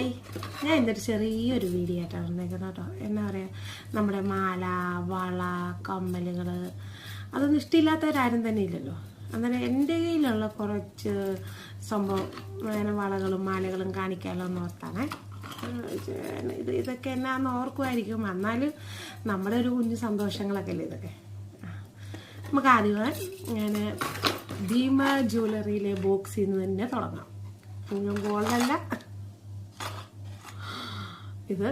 Hi ഞാൻ ഇന്നൊരു ചെറിയൊരു വീഡിയോ ആയിട്ടാണ് വന്നേക്കുന്നത് കേട്ടോ. എന്താ പറയുക നമ്മുടെ മാല വള കമ്മലുകൾ അതൊന്നും ഇഷ്ടമില്ലാത്തവരാരും തന്നെ ഇല്ലല്ലോ. അന്നേരം എന്റെ കയ്യിലുള്ള കുറച്ച് സംഭവം അങ്ങനെ വളകളും മാലകളും കാണിക്കാമല്ലോ എന്ന് ഓർത്താണേ. ഇത് ഇതൊക്കെ എന്നാന്ന് ഓർക്കുമായിരിക്കും എന്നാലും നമ്മുടെ ഒരു കുഞ്ഞു സന്തോഷങ്ങളൊക്കെ അല്ലേ ഇതൊക്കെ. നമുക്ക് ആദ്യമായി ഞാൻ ഭീമ ജ്വല്ലറിയിലെ ബോക്സിൽ നിന്ന് തന്നെ തുടങ്ങാം. ഇന്നും ഗോൾഡല്ല. ഇത്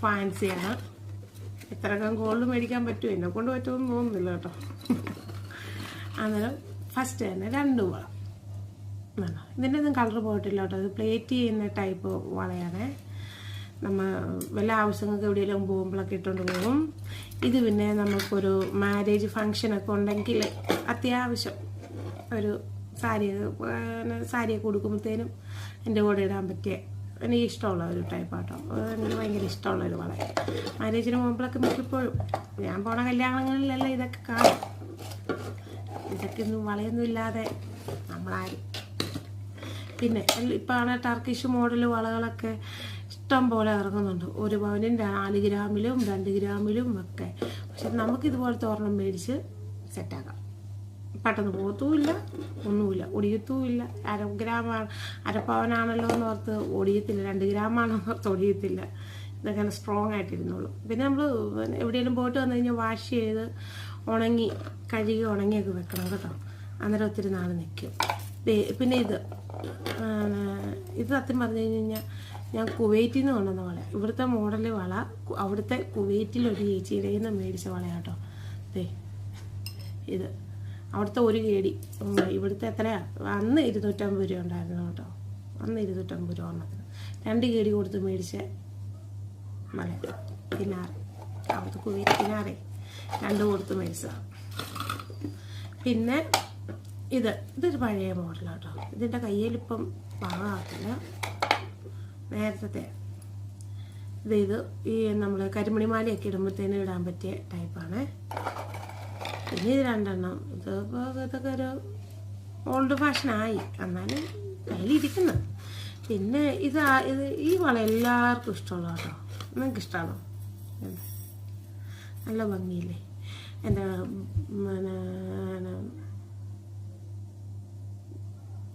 ഫാൻസിയാണ് എത്രക്കം ഗോൾഡ് മേടിക്കാൻ പറ്റുമോ? എന്നെ കൊണ്ട് പറ്റുമെന്ന് തോന്നുന്നില്ല കേട്ടോ. അന്നേരം ഫസ്റ്റ് തന്നെ രണ്ട് വള. ഇതിന്റെ ഒന്നും കളർ പോയിട്ടില്ല കേട്ടോ. ഇത് പ്ലേറ്റ് ചെയ്യുന്ന ടൈപ്പ് വളയാണേ. നമ്മൾ വല്ല ആവശ്യങ്ങൾക്ക് എവിടെയെങ്കിലും പോകുമ്പോഴൊക്കെ ഇട്ടുകൊണ്ട് പോകും. ഇത് പിന്നെ നമുക്കൊരു മാരേജ് ഫങ്ഷനൊക്കെ ഉണ്ടെങ്കിൽ അത്യാവശ്യം ഒരു സാരി സാരിയൊക്കെ കൊടുക്കുമ്പോഴത്തേനും എന്റെ കൂടെ ഇടാൻ പറ്റിയ എനിക്ക് ഇഷ്ടമുള്ള ഒരു ടൈപ്പ് ടൈപ്പാട്ടോ എനിക്ക് ഭയങ്കര ഇഷ്ടമുള്ള ഒരു വളരെ മാരേജിന് പോകുമ്പോഴൊക്കെ മിക്കപ്പോഴും ഞാൻ പോണ കല്യാണങ്ങളിലല്ല ഇതൊക്കെ കാണും. ഇതൊക്കെ ഒന്നും വളയൊന്നും ഇല്ലാതെ നമ്മളാരും. പിന്നെ ഇപ്പോൾ ആണ് ടർക്കിഷ് മോഡൽ വളകളൊക്കെ ഇഷ്ടം പോലെ ഇറങ്ങുന്നുണ്ട്. ഒരു പവനും നാല് ഗ്രാമിലും രണ്ട് ഗ്രാമിലും ഒക്കെ. പക്ഷെ നമുക്കിതുപോലത്തെ ഒരെണ്ണം മേടിച്ച് സെറ്റാക്കാം പെട്ടെന്ന് പോകത്തുമില്ല ഒന്നുമില്ല ഒടിയത്തുമില്ല. അര ഗ്രാമാണ് അരപ്പവനാണല്ലോ എന്ന് ഓർത്ത് ഒടിയത്തില്ല രണ്ട് ഗ്രാമാണെന്ന് ഓർത്ത് ഒടിയത്തില്ല. ഇതൊക്കെ സ്ട്രോങ് ആയിട്ടിരുന്നുള്ളൂ. പിന്നെ നമ്മൾ എവിടെയെങ്കിലും പോയിട്ട് വന്നു കഴിഞ്ഞാൽ വാഷ് ചെയ്ത് ഉണങ്ങി കഴുകി ഉണങ്ങിയൊക്കെ വെക്കണം കേട്ടോ. അന്നേരം ഒത്തിരി നാൾ നിൽക്കും പിന്നെ ഇത് ഇത് സത്യം പറഞ്ഞു കഴിഞ്ഞാൽ ഞാൻ കുവൈറ്റിൽ നിന്ന് കൊണ്ടുവന്ന വള. ഇവിടുത്തെ മോഡൽ വള അവിടുത്തെ കുവൈറ്റിൽ ഒരു ചേച്ചിയുടെ നിന്ന് മേടിച്ച വളയാട്ടോ. ദേ ഇത്. അവിടുത്തെ ഒരു കേടി ഇവിടുത്തെ എത്രയാ? അന്ന് ഇരുന്നൂറ്റമ്പത് രൂപ ഉണ്ടായിരുന്നു കേട്ടോ. അന്ന് ഇരുന്നൂറ്റമ്പത് രൂപ ഒരെണ്ണത്തിന് രണ്ട് കേടി കൊടുത്ത് മേടിച്ച മല. കിനാറ്. അവിടുത്തെ കുവി കിനാറേ. രണ്ട് കൊടുത്ത് മേടിച്ചതാണ് പിന്നെ ഇത്. ഇതൊരു പഴയ മോഡലാണ് കേട്ടോ. ഇതിന്റെ കയ്യിലിപ്പം പാകത്തില്ല നേരത്തെ ഇത് ഇത് ഈ നമ്മൾ കരിമണിമാലയൊക്കെ ഇടുമ്പോഴത്തേനും ഇടാൻ പറ്റിയ ടൈപ്പാണ്. പിന്നെ ഇത് രണ്ടെണ്ണം. ഇത് ഇപ്പോൾ ഇതൊക്കെ ഒരു ഓൾഡ് ഫാഷനായി എന്നാലും കയ്യിലിരിക്കുന്നു പിന്നെ ഇത് ഇത് ഈ വള എല്ലാവർക്കും ഇഷ്ടമുള്ള കേട്ടോ. നിങ്ങൾക്ക് ഇഷ്ടമാണോ നല്ല ഭംഗിയില്ലേ? എന്താ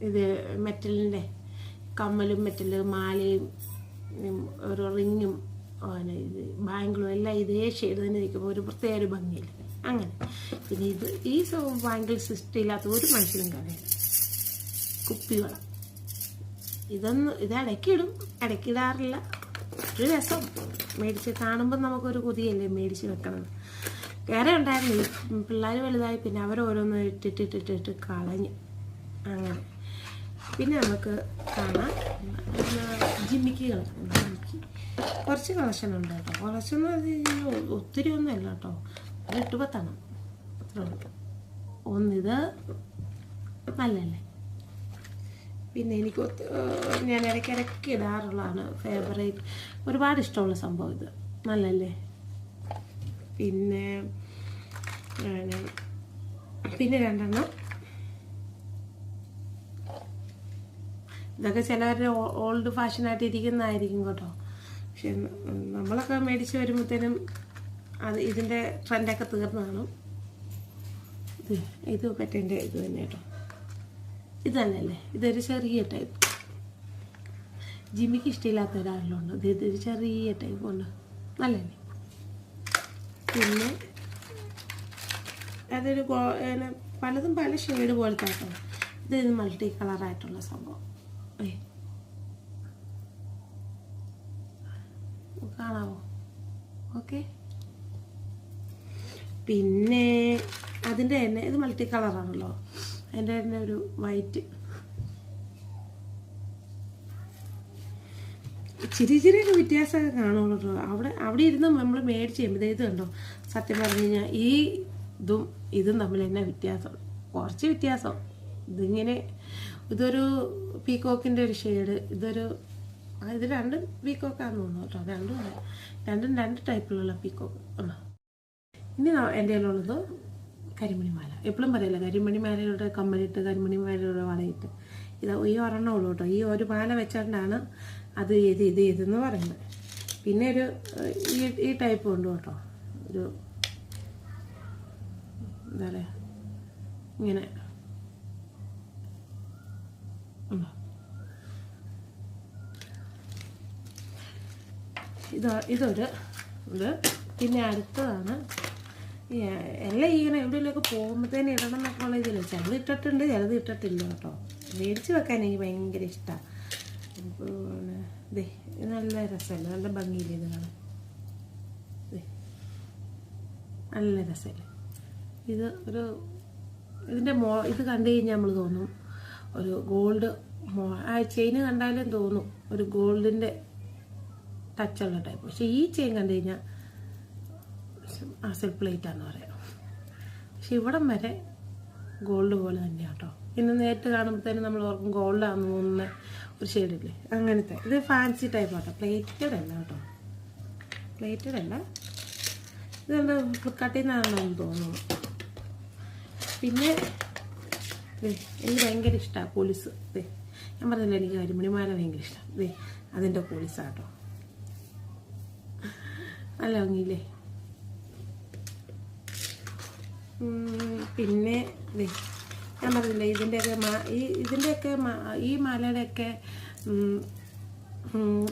ഇത് മെറ്റലിന്റെ കമ്മലും മെറ്റൽ മാലയും ഒരു റിങ്ങും ഇത് ബാംഗിളും എല്ലാം ഇതേ ഷെയ്ഡ് തന്നെ നിൽക്കുമ്പോൾ ഒരു പ്രത്യേക ഒരു ഭംഗിയില്ല? അങ്ങനെ. പിന്നെ ഇത് ഈ ഭയങ്കര ഇഷ്ടമില്ലാത്ത ഒരു മനുഷ്യനും കാണില്ല കുപ്പിവള ഇതൊന്നും ഇത് ഇടയ്ക്കിടും ഇടയ്ക്കിടാറില്ല. ഒരു രസം. മേടിച്ച് കാണുമ്പോൾ നമുക്കൊരു കൊതിയല്ലേ മേടിച്ച് വെക്കണം വേറെ ഉണ്ടായിരുന്നു. പിള്ളേർ വലുതായി പിന്നെ അവരോരോന്ന് ഇട്ടിട്ടിട്ടിട്ടിട്ട് കളഞ്ഞ്. അങ്ങനെ. പിന്നെ നമുക്ക് കാണാം. ജിമ്മിക്കുകൾ ജിമ്മിക്ക് കുറച്ച് കളക്ഷൻ ഉണ്ട് കേട്ടോ. കുറച്ചെന്ന് പറഞ്ഞു കഴിഞ്ഞാൽ ഒത്തിരി ഒന്നും അല്ല കേട്ടോ. ഒരു എട്ട് ഉള്ളൂ. ഒന്നിത് നല്ലല്ലേ പിന്നെ എനിക്ക് ഞാൻ ഇടയ്ക്ക് ഇടയ്ക്കിടയ്ക്ക് ഇടാറുള്ളതാണ് ഫേവറേറ്റ് ഒരുപാട് ഇഷ്ടമുള്ള സംഭവം ഇത്. നല്ലല്ലേ പിന്നെ പിന്നെ രണ്ടെണ്ണം. ഇതൊക്കെ ചിലവരുടെ ഓൾഡ് ഫാഷനായിട്ട് ഇരിക്കുന്നതായിരിക്കും കേട്ടോ. പക്ഷെ നമ്മളൊക്കെ മേടിച്ച് വരുമ്പോഴത്തേനും അത് ഇതിന്റെ ട്രെൻഡൊക്കെ തീർന്നതാണ്. ഇത് ഇത് പറ്റേന്റെ ഇത് തന്നെ കേട്ടോ. ഇത് തന്നെയല്ലേ? ഇതൊരു ചെറിയ ടൈപ്പ് ജിമ്മിക്ക് ഇഷ്ടമില്ലാത്ത ഒരാളുണ്ട് ഇത് ഇതൊരു ചെറിയ ടൈപ്പ് ഉണ്ട്. നല്ലല്ലേ പിന്നെ അതൊരു പലതും പല ഷെയ്ഡ് പോലത്തെ കേട്ടോ ഇത് മൾട്ടി കളറായിട്ടുള്ള സംഭവം. ഏ കാണാവോ? ഓക്കെ. പിന്നെ അതിന്റെ തന്നെ ഇത് മൾട്ടി കളറാണല്ലോ അതിന്റെ തന്നെ ഒരു വൈറ്റ് ചിരി ഇച്ചിരിയൊക്കെ വ്യത്യാസമൊക്കെ കാണുള്ളൂ അവിടെ അവിടെ ഇരുന്ന് നമ്മൾ മേടിച്ച് ചെയ്യുമ്പോൾ ഇത് കണ്ടോ? സത്യം പറഞ്ഞു കഴിഞ്ഞാൽ ഈ ഇതും ഇതും തമ്മിൽ തന്നെ വ്യത്യാസം. കുറച്ച് വ്യത്യാസം. ഇതിങ്ങനെ ഇതൊരു പീക്കോക്കിന്റെ ഒരു ഷെയ്ഡ് ഇതൊരു ഇത് രണ്ടും പീക്കോക്കാന്ന് തോന്നുന്നു കേട്ടോ. രണ്ടും രണ്ടും രണ്ട് ടൈപ്പിലുള്ള പീക്കോക്ക്. ഉണ്ടോ ഇനി എന്റെ കയ്യിലുള്ളത് കരിമണിമാല എപ്പോഴും പറയില്ല കരിമണിമാലയുടെ കമ്മലിട്ട് കരിമണിമാലയുടെ വളയിട്ട്. ഇത് ഈ ഒരെണ്ണം ഉള്ളൂ കേട്ടോ. ഈ ഒരു മാല വെച്ചുകൊണ്ടാണ് അത് ഇത് ഇത് ഇതെന്ന് പറയുന്നത്. പിന്നെ ഒരു ഈ ഈ ടൈപ്പ് ഉണ്ട് കേട്ടോ. ഒരു എന്താ പറയുക ഇങ്ങനെ. ഇത് ഇതൊരു ഇത് പിന്നെ അടുത്തതാണ് എല്ലാം ഇങ്ങനെ എവിടെയെങ്കിലുമൊക്കെ പോകുമ്പോഴത്തേന് ഇടണം എന്നൊക്കെ ഉള്ള ഇതില്ല? ചിലത് ഇട്ടിട്ടുണ്ട് ചിലത് ഇട്ടിട്ടില്ല കേട്ടോ. മേടിച്ച് വെക്കാൻ എനിക്ക് ഭയങ്കര ഇഷ്ടമാണ് പിന്നെ ഇത് നല്ല രസമല്ലേ? നല്ല ഭംഗിയില്ല ഇത് കാണാൻ? നല്ല രസമല്ലേ? ഇത് ഒരു ഇതിന്റെ മോ ഇത് കണ്ടു കഴിഞ്ഞാൽ നമ്മൾ തോന്നും ഒരു ഗോൾഡ് മോ ആ ചെയിന് കണ്ടാലും തോന്നും ഒരു ഗോൾഡിന്റെ ടച്ചുള്ള ടൈപ്പ്. പക്ഷേ ഈ ചെയിൻ കണ്ടു കഴിഞ്ഞാൽ അസൽ പ്ലേറ്റ് ആണെന്ന് പറയാം. പക്ഷെ ഇവിടം വരെ ഗോൾഡ് പോലെ തന്നെയാണ് കേട്ടോ പിന്നെ നേരിട്ട് കാണുമ്പോഴത്തേനും നമ്മൾ ഓർക്കും ഗോൾഡാന്ന് തോന്നുന്ന ഒരു ഷെയ്ഡില്ലേ അങ്ങനത്തെ. ഇത് ഫാൻസി ടൈപ്പ് ആട്ടോ. പ്ലേറ്റഡ് അല്ല കേട്ടോ പ്ലേറ്റഡ് അല്ല. ഇത് എന്താ ഫ്ലിപ്കാർട്ടിൽ നിന്നാണെന്ന് തോന്നുന്നു. പിന്നെ എനിക്ക് ഭയങ്കര ഇഷ്ടമാണ് പോലീസ് ദേ ഞാൻ പറഞ്ഞില്ലേ എനിക്ക് കരിമണിമാല ഭയങ്കര ഇഷ്ടം. ദേ അതിന്റെ പോലീസാട്ടോ നല്ല ഭംഗിയില്ലേ? പിന്നെ ഞാൻ പറഞ്ഞില്ലേ ഇതിന്റെയൊക്കെ മാ- ഈ ഇതിന്റെയൊക്കെ ഈ മാലയുടെയൊക്കെ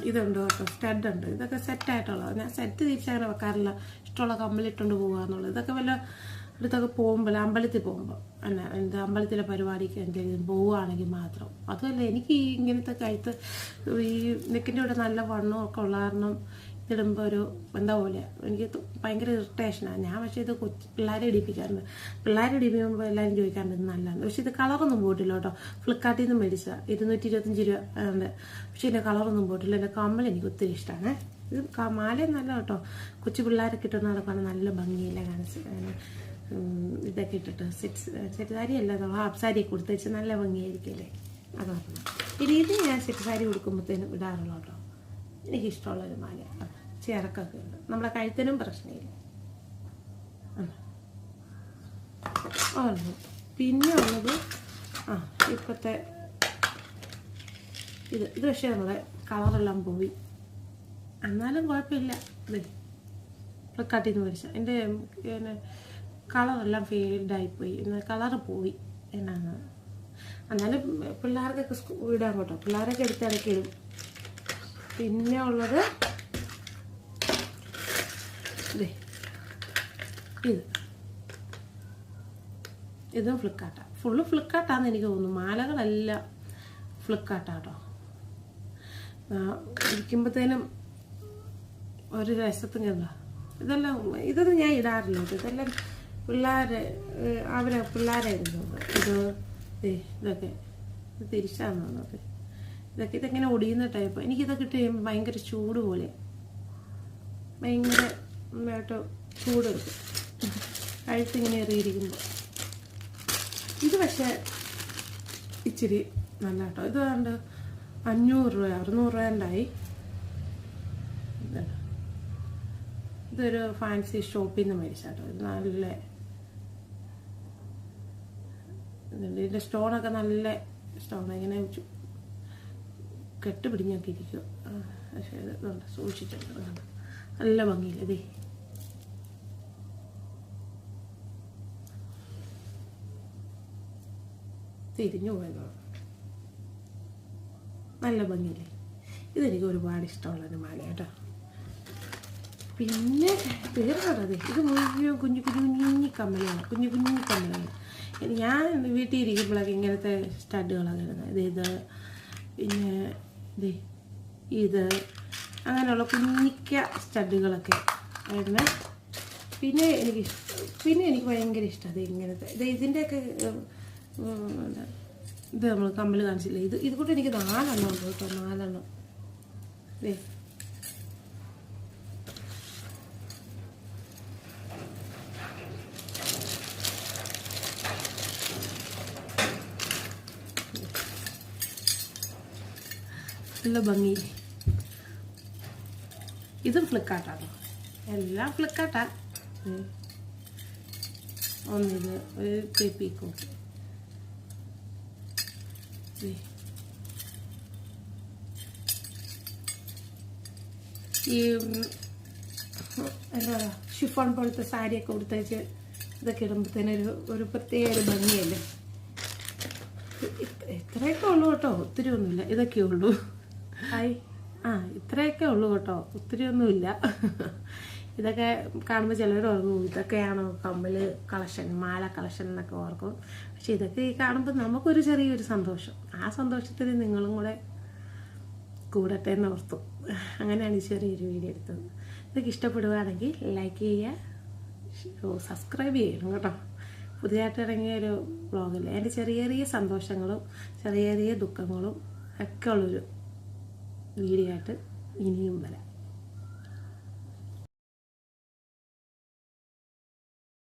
ഇതുണ്ട് കേട്ടോ സ്റ്റഡ് ഉണ്ട് ഇതൊക്കെ സെറ്റായിട്ടുള്ളത് ഞാൻ സെറ്റ് തിരിച്ചങ്ങനെ വെക്കാറില്ല. ഇഷ്ടമുള്ള കമ്പലിട്ടുകൊണ്ട് പോകുക എന്നുള്ളത്. ഇതൊക്കെ വല്ല അടുത്തൊക്കെ പോകുമ്പോൾ അമ്പലത്തിൽ പോകുമ്പോൾ അല്ല എന്ത് അമ്പലത്തിലെ പരിപാടിക്ക് എന്തെങ്കിലും പോവുകയാണെങ്കിൽ മാത്രം. അതുമല്ല എനിക്ക് ഇങ്ങനത്തെ കഴുത്ത് ഈ നെക്കിന്റെ ഇവിടെ നല്ല വണ്ണമൊക്കെ ഉള്ള കാരണം ഇതിടുമ്പോൾ ഒരു എന്താ പോലെ എനിക്ക് ഭയങ്കര ഇറിറ്റേഷനാണ് ഞാൻ പക്ഷേ ഇത് കൊച്ചു പിള്ളേരെ ഇടിപ്പിക്കാറുണ്ട്. പിള്ളേരെ ഇടിപ്പിക്കുമ്പോൾ എല്ലാവരും ചോദിക്കാറുണ്ട് ഇത് നല്ലതാണ് പക്ഷേ ഇത് കളറൊന്നും പോയിട്ടില്ല കേട്ടോ. ഫ്ലിപ്കാർട്ടിൽ നിന്ന് മേടിച്ചതാണ് ഇരുന്നൂറ്റി ഇരുപത്തഞ്ച് രൂപ ഉണ്ട് പക്ഷേ ഇതിന്റെ കളറൊന്നും പോയിട്ടില്ല. എന്റെ കമ്മൽ എനിക്ക് ഒത്തിരി ഇഷ്ടമാണ് ഇത് മാല നല്ല കേട്ടോ. കൊച്ചു പിള്ളേരൊക്കെ ഇട്ടുന്ന നടക്കുവാണ് നല്ല ഭംഗിയില്ല കാണിച്ച് ഇതൊക്കെ ഇട്ടിട്ട്. സെറ്റ് സെറ്റ് സാരി അല്ല നമ്മൾ ഹാഫ് സാരി കൊടുത്ത് വെച്ച് നല്ല ഭംഗിയായിരിക്കില്ലേ അത് പറഞ്ഞു ഇനി ഇത് ഞാൻ സെറ്റ് സാരി കൊടുക്കുമ്പോഴത്തേനും ഇടാറുള്ളൂ കേട്ടോ. എനിക്കിഷ്ടമുള്ളൊരു മാല. ചേർക്കൊക്കെ ഉണ്ട്. നമ്മളെ കഴുത്തിനും പ്രശ്നമില്ല. പിന്നെ ഉള്ളത് ആ ഇപ്പോഴത്തെ ഇത്. ഇത് പക്ഷേ നമ്മുടെ കളറെല്ലാം പോയി. എന്നാലും കുഴപ്പമില്ല. ഇത് ഫ്ലിപ്കാർട്ടിൽ നിന്ന് മേടിച്ച. എന്റെ പിന്നെ കളറെല്ലാം ഫെയിൽഡായിപ്പോയി. കളറ് പോയി എന്നാണ്. എന്നാലും പിള്ളേർക്കൊക്കെ സ്കൂ- ഇടാൻ കേട്ടോ. പിള്ളേരൊക്കെ എടുത്തിടയ്ക്ക് ഇടും പിന്നെ ഉള്ളത് ദേ, ഇത്. ഇതും ഫ്ലിപ്കാർട്ടാണ് ഫുള്ള് ഫ്ലിപ്കാർട്ടാന്ന് എനിക്ക് തോന്നുന്നു. മാലകളെല്ലാം ഫ്ലിപ്കാർട്ടാട്ടോ. ഇരിക്കുമ്പോഴത്തേനും ഒരു രസത്തും ഇതെല്ലാം ഇതൊന്നും ഞാൻ ഇടാറില്ല ഇതെല്ലാം പിള്ളേരെ അവരെ പിള്ളേരെ ഇടുന്നത്. ഇത് ഇതൊക്കെ. ഇത് തിരിച്ചാന്ന് തോന്നുന്നത് ഇതൊക്കെ ഇതെങ്ങനെ ഒടിയുന്ന ടൈപ്പ് എനിക്കിതൊക്കെ ഇട്ട് കഴിയുമ്പോൾ ഭയങ്കര ചൂട് പോലെ ഭയങ്കര കേട്ടോ ചൂടെടുക്കും. അഴുത്തിങ്ങനെ എറിയിരിക്കുമ്പോൾ ഇത് പക്ഷേ ഇച്ചിരി നല്ല കേട്ടോ ഇത് കണ്ട് അഞ്ഞൂറ് രൂപ അറുന്നൂറ് രൂപ ഉണ്ടായി. ഇതുണ്ട്. ഇതൊരു ഫാൻസി ഷോപ്പിൽ നിന്ന് മേടിച്ചാട്ടോ. ഇത് നല്ല ഇതിന്റെ സ്റ്റോണൊക്കെ നല്ല സ്റ്റോൺ ഇങ്ങനെ കെട്ടുപിടിഞ്ഞൊക്കെ കെട്ട് പിടിഞ്ഞൊക്കെ ഇരിക്കും പക്ഷേ ഇത് സൂക്ഷിച്ചിട്ടുണ്ട്. നല്ല ഭംഗിയില്ല? തിരിഞ്ഞു പോയതാണ് നല്ല ഭംഗിയില്ലേ? ഇതെനിക്ക് ഒരുപാട് ഇഷ്ടമുള്ളൊരു മാല കേട്ടോ. പിന്നെ തീർന്നത് ഇത് മുഴുവൻ കുഞ്ഞു കുഞ്ഞു കുഞ്ഞു കമ്മലാണ് കുഞ്ഞു കുഞ്ഞു കമ്മലാണ്. ഞാൻ വീട്ടിൽ ഇരിക്കുമ്പോഴൊക്കെ ഇങ്ങനത്തെ സ്റ്റഡുകളൊക്കെ ഇടുന്നത് ഇത് ഇത് പിന്നെ ഇത് ഇത് അങ്ങനെയുള്ള കുഞ്ഞിക്ക സ്റ്റഡുകളൊക്കെ ആയിരുന്നു പിന്നെ എനിക്ക് പിന്നെ എനിക്ക് ഭയങ്കര ഇഷ്ടം ഇങ്ങനത്തെ ഇത് ഇതിന്റെയൊക്കെ ഇത് നമ്മൾ കമ്പിൽ കാണിച്ചില്ല? ഇത് ഇത് കൂടെ എനിക്ക് നാലെണ്ണം ഉണ്ട് കേട്ടോ നാലെണ്ണം. ദേ. നല്ല ഭംഗി. ഇതും ഫ്ലിക്കാർട്ടാണ് എല്ലാം ഫ്ലിക്കാട്ടാ ഒന്നിത് ഒരു പെപ്പിക്കോട്ട് ഈ എന്താ പറയുക ഷിഫോൺ പോലത്തെ സാരിയൊക്കെ കൊടുത്തേച്ച് ഇതൊക്കെ ഇടുമ്പോഴത്തേനൊരു ഒരു പ്രത്യേക ഒരു ഭംഗിയല്ലേ? ഇത്രയൊക്കെ ഉള്ളൂ കേട്ടോ ഒത്തിരി ഒന്നുമില്ല. ഇതൊക്കെ ഉള്ളൂ. ആയി ആ ഇത്രയൊക്കെ ഉള്ളൂ കേട്ടോ ഒത്തിരി ഒന്നുമില്ല. ഇതൊക്കെ കാണുമ്പോൾ ചിലർ ഓർക്കും ഇതൊക്കെയാണോ കമ്മൽ കളക്ഷൻ മാല കളക്ഷൻ എന്നൊക്കെ ഓർക്കും. പക്ഷെ ഇതൊക്കെ ഈ കാണുമ്പോൾ നമുക്കൊരു ചെറിയൊരു സന്തോഷം. ആ സന്തോഷത്തിൽ നിങ്ങളും കൂടെ കൂടട്ടെ എന്ന് ഓർത്തു അങ്ങനെയാണ് ഈ ചെറിയൊരു വീഡിയോ എടുത്തത്. ഇതൊക്കെ ഇഷ്ടപ്പെടുകയാണെങ്കിൽ ലൈക്ക് ചെയ്യുക സബ്സ്ക്രൈബ് ചെയ്യണം കേട്ടോ. പുതിയതായിട്ട് ഇറങ്ങിയ ഒരു വ്ളോഗിൽ എന്റെ ചെറിയ ചെറിയ സന്തോഷങ്ങളും ചെറിയ ചെറിയ ദുഃഖങ്ങളും ഒക്കെ ഉള്ളൊരു വീഡിയോ ആയിട്ട് ഇനിയും വരാം.